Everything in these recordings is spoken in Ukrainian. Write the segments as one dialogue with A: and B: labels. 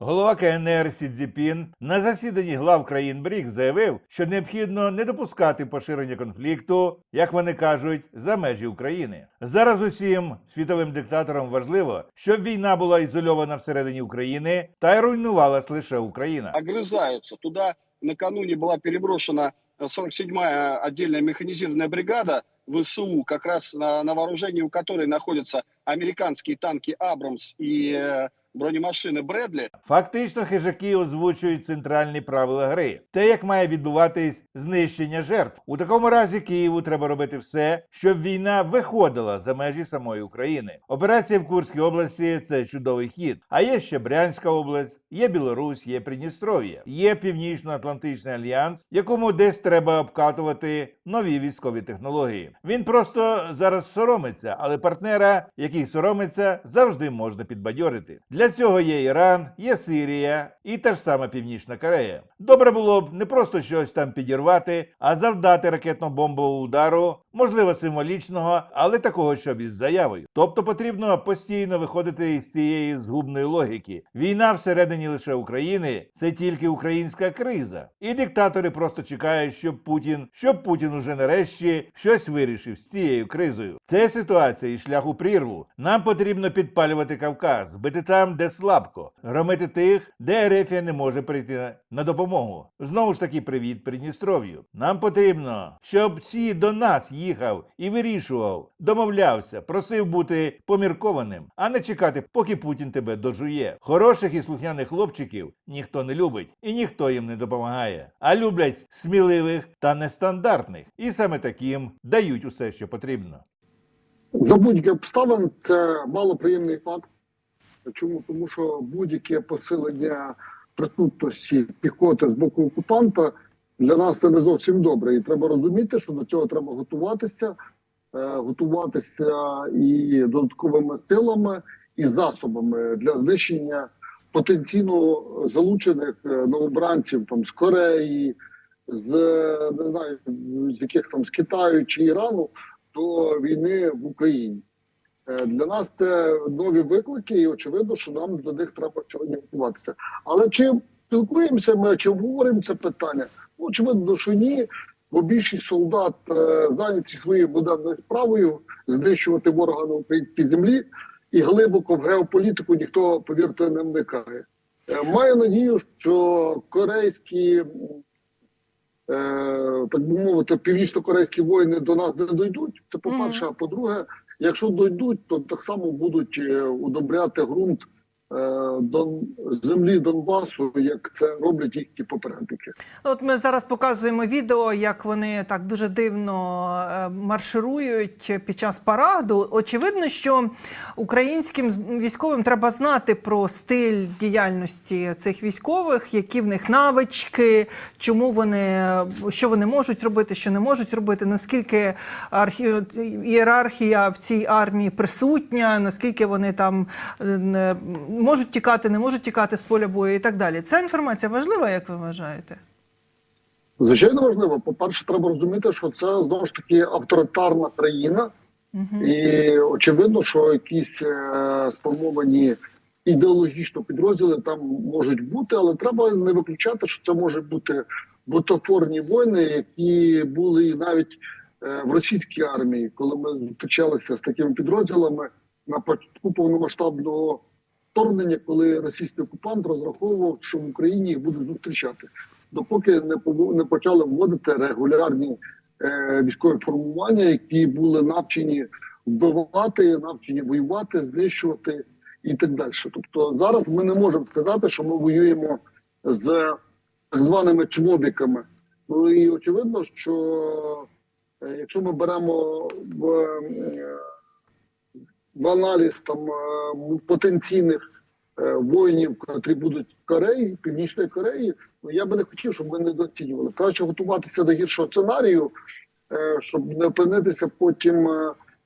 A: Голова КНР Сі Цзіпін на засіданні глав країн БРІК заявив, що необхідно не допускати поширення конфлікту, як вони кажуть, за межі України. Зараз усім світовим диктаторам важливо, щоб війна була ізольована всередині України та й руйнувалась лише Україна.
B: огрызаются. Туда накануне была переброшена э, 47-я отдельная механизированная бригада ВСУ, как раз на, на вооружении у которой находятся американские танки «Абрамс» и э, бронемашины «Брэдли».
A: Фактично, хижаки озвучують центральні правила гри, те, як має відбуватись знищення жертв. У такому разі Києву треба робити все, щоб війна виходила за межі самої України. Операція в Курській області це чудовий хід. А є ще Брянська область, є Білорусь, є Придністров'я, є Північно-Атлантичний альянс, якому десь треба обкатувати нові військові технології. Він просто зараз соромиться, але партнера, який соромиться, завжди можна підбадьорити. Для цього є Іран, є Сирія і та ж сама Північна Корея. Добре було б не просто щось там підірвати, а завдати ракетно-бомбового удару, можливо, символічного, але такого, щоб із заявою. Тобто потрібно постійно виходити із цієї згубної логіки. Війна всередині лише України це тільки українська криза. І диктатори просто чекають, щоб Путін, щоб Путін уже нарешті щось вирішив з цією кризою. Це ситуація і шлях у прірву. Нам потрібно підпалювати Кавказ, бити там, де слабко, громити тих, де Ерефія не може прийти на допомогу. Знову ж таки, привіт Придністров'ю. Нам потрібно, щоб всі до нас їхав і вирішував, домовлявся, просив бути поміркованим, а не чекати, поки Путін тебе дожує. Хороших і слухняних хлопчиків ніхто не любить і ніхто їм не допомагає, а люблять сміливих та нестандартних. І саме таким дають усе, що потрібно.
C: За будь-яких обставин це малоприємний факт. Чому? Тому що будь-яке посилення присутності піхоти з боку окупанта для нас це не зовсім добре. І треба розуміти, що до цього треба готуватися, е, готуватися і додатковими силами і засобами для знищення потенційно залучених е, новобранців там з Кореї, з не знаю з яких там з Китаю чи Ірану до війни в Україні. Е, Для нас це нові виклики, і очевидно, що нам до них треба сьогодні готуватися. Але чи спілкуємося ми, чи обговорюємо це питання? Очевидно, що ні. Бо більшість солдат е, зайняті своєю буденною справою знищувати ворога на українській землі, і глибоко в геополітику ніхто, повірте, не вникає. Е, Маю надію, що корейські, е, так би мовити, північно-корейські воїни до нас не дойдуть. Це по-перше, а по-друге, якщо дойдуть, то так само будуть удобряти ґрунт Дон, землі Донбасу, як це роблять їхні попередники.
D: От ми зараз показуємо відео, як вони так дуже дивно е, марширують під час параду. Очевидно, що українським військовим треба знати про стиль діяльності цих військових, які в них навички, чому вони що вони можуть робити, що не можуть робити, наскільки архі... ієрархія в цій армії присутня, наскільки вони там е, можуть тікати, не можуть тікати з поля бою і так далі. Ця інформація важлива, як ви вважаєте?
C: Звичайно важливо. По-перше, треба розуміти, що це знову ж таки авторитарна країна,
D: Угу.
C: і очевидно, що якісь е, сформовані ідеологічно підрозділи там можуть бути, але треба не виключати, що це можуть бути бутафорні воїни, які були і навіть е, в російській армії, коли ми зустрічалися з такими підрозділами на початку повномасштабного вторгнення, коли російський окупант розраховував, що в Україні їх будуть зустрічати, допоки не не почали вводити регулярні е, військові формування, які були навчені вбивати, навчені воювати, знищувати і так далі. Тобто зараз ми не можемо сказати, що ми воюємо з так званими чмобіками. Ну і очевидно, що е, якщо ми беремо в, е, в аналіз там е, потенційних е, воїнів, які будуть в Кореї, Північної Кореї, ну я би не хотів, щоб ми недооцінювали. Краще готуватися до гіршого сценарію, е, щоб не опинитися потім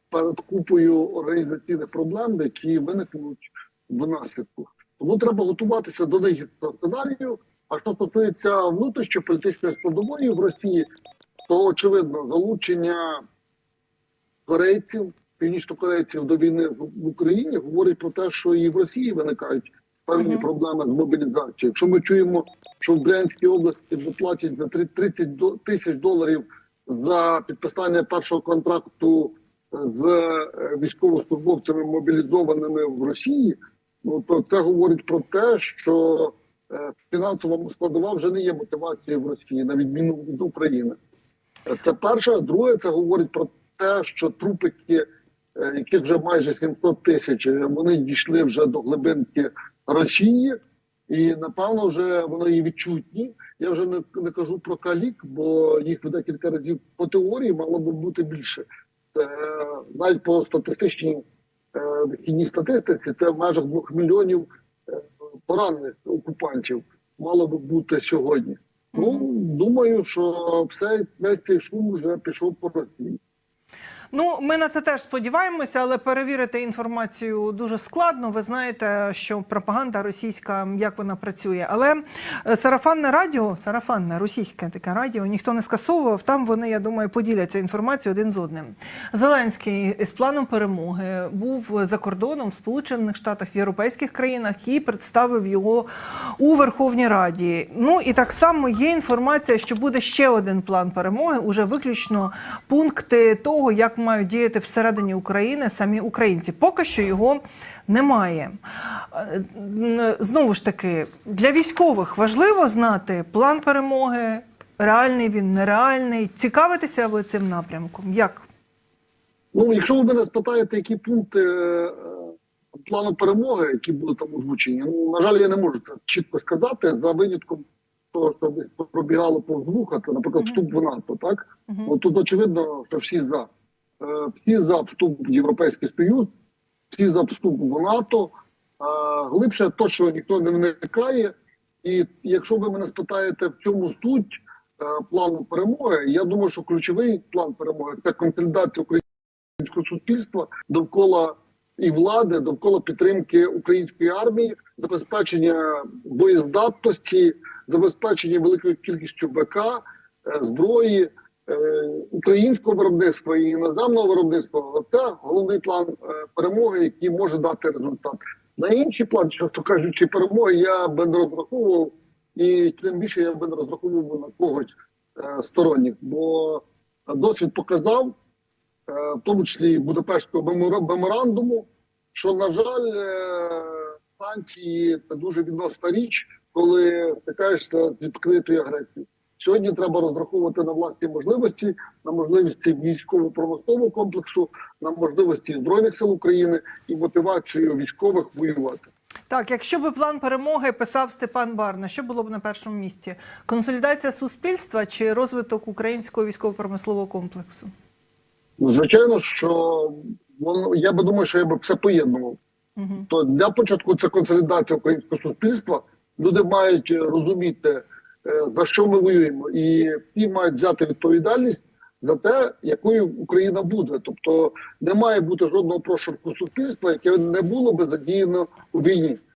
C: перед купою організаційних проблем, які виникнуть в наслідку. Тому треба готуватися до найгіршого сценарію. А що стосується внутрішньополітичної складової в Росії, то очевидно залучення корейців, північнокорейців до війни в Україні говорить про те, що і в Росії виникають певні проблеми з мобілізацією. Якщо ми чуємо, що в Брянській області вже платять за три- 30 до- тисяч доларів за підписання першого контракту з е, військовослужбовцями мобілізованими в Росії, ну то це говорить про те, що е, фінансова складова вже не є мотивацією в Росії, на відміну від України. Е, Це перше. Друге, це говорить про те, що трупики, е, яких вже майже 700 тисяч, е, вони дійшли вже до глибинки Росії, і напевно вже вони і відчутні. Я вже не, не кажу про калік, бо їх в декілька разів по теорії мало би бути більше. Е, навіть по статистичній е, вихідній статистиці це в межах двох мільйонів е, поранених окупантів мало би бути сьогодні. Ну думаю, що все весь цей шум вже пішов по Росії.
D: Ну, ми на це теж сподіваємося, але перевірити інформацію дуже складно. Ви знаєте, що пропаганда російська, як вона працює. Але е, сарафанне радіо, сарафанне російське таке радіо, ніхто не скасовував. Там вони, я думаю, поділяться інформацією один з одним. Зеленський з планом перемоги був за кордоном в Сполучених Штатах, в європейських країнах і представив його у Верховній Раді. Ну і так само є інформація, що буде ще один план перемоги, уже виключно пункти того, як мають діяти всередині України самі українці. Поки що його немає. Е, Знову ж таки, для військових важливо знати план перемоги, реальний він, нереальний. Цікавитися ви цим напрямком? Як?
C: Ну, якщо ви мене спитаєте, які пункти е, плану перемоги, які були там озвучені, ну на жаль, я не можу це чітко сказати за винятком того, що пробігало повз вуха, це, наприклад, вступ в НАТО. Так
D: Мгм.
C: ну тут очевидно, що всі за всі за вступ в Європейський Союз, всі за вступ в НАТО. Е, Глибше точно ніхто не вникає. І якщо ви мене спитаєте, в чому суть е, плану перемоги, я думаю, що ключовий план перемоги це консолідація українського суспільства довкола і влади, довкола підтримки української армії, забезпечення боєздатності, забезпечення великою кількістю БК, е, зброї, е, українського виробництва і іноземного виробництва. Це головний план е, перемоги, який може дати результат. На інший план, чесно кажучи, перемоги я би не розраховував, і тим більше я би не розраховував на когось е, сторонніх, бо досвід показав, е, в тому числі Будапештського мемора- меморандуму, що, на жаль, е, санкції це дуже відносна річ, коли стикаєшся з відкритою агресією. Сьогодні треба розраховувати на власні можливості, на можливості військово-промислового комплексу, на можливості збройних сил України і мотивацію військових воювати.
D: Так, якщо би план перемоги писав Степан Барна, що було б на першому місці? Консолідація суспільства чи розвиток українського військово-промислового комплексу?
C: Ну, Звичайно, що воно я би думаю, що я би все поєднував.
D: Угу.
C: То для початку це консолідація українського суспільства. Люди мають е, розуміти, за що ми воюємо, і всі мають взяти відповідальність за те, якою Україна буде. Тобто не має бути жодного прошарку суспільства, яке не було би задіяно у війні.